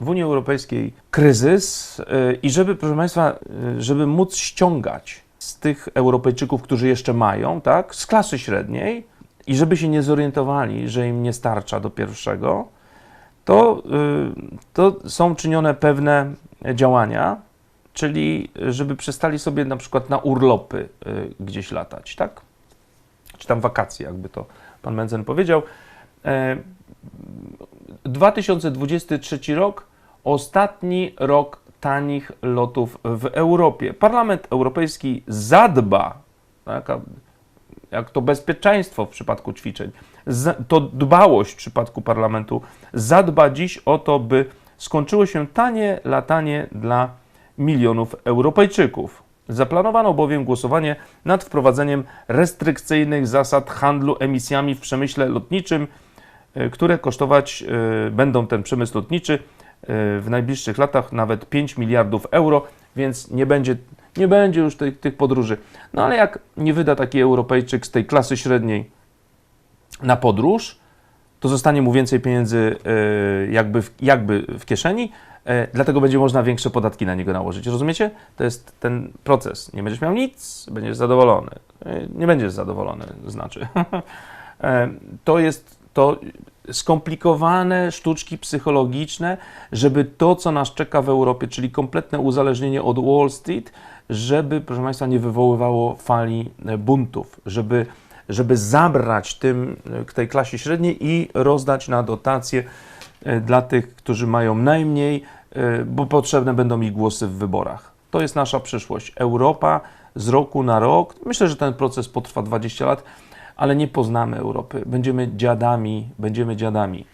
w Unii Europejskiej kryzys y, i żeby, proszę Państwa, y, żeby móc ściągać z tych Europejczyków, którzy jeszcze mają, tak, z klasy średniej i żeby się nie zorientowali, że im nie starcza do pierwszego, to, y, to są czynione pewne działania, czyli żeby przestali sobie na przykład na urlopy gdzieś latać, tak? Czy tam wakacje, jakby to pan Menzen powiedział. E, 2023 rok, ostatni rok tanich lotów w Europie. Parlament Europejski zadba, tak, jak to bezpieczeństwo w przypadku ćwiczeń, to dbałość w przypadku parlamentu zadba dziś o to, by skończyło się tanie latanie dla milionów Europejczyków. Zaplanowano bowiem głosowanie nad wprowadzeniem restrykcyjnych zasad handlu emisjami w przemyśle lotniczym, e, które kosztować e, będą ten przemysł lotniczy w najbliższych latach nawet 5 miliardów euro, więc nie będzie, nie będzie już tych, tych podróży. No ale jak nie wyda taki Europejczyk z tej klasy średniej na podróż, to zostanie mu więcej pieniędzy e, jakby w, jakby w kieszeni, e, dlatego będzie można większe podatki na niego nałożyć. Rozumiecie? To jest ten proces. Nie będziesz miał nic, będziesz zadowolony. E, Nie będziesz zadowolony, znaczy. To jest to skomplikowane sztuczki psychologiczne, żeby to, co nas czeka w Europie, czyli kompletne uzależnienie od Wall Street, żeby, proszę Państwa, nie wywoływało fali e, buntów, żeby, żeby zabrać tym, e, tej klasie średniej i rozdać na dotacje e, dla tych, którzy mają najmniej, bo potrzebne będą ich głosy w wyborach. To jest nasza przyszłość. Europa z roku na rok, myślę, że ten proces potrwa 20 lat, ale nie poznamy Europy. Będziemy dziadami, będziemy dziadami.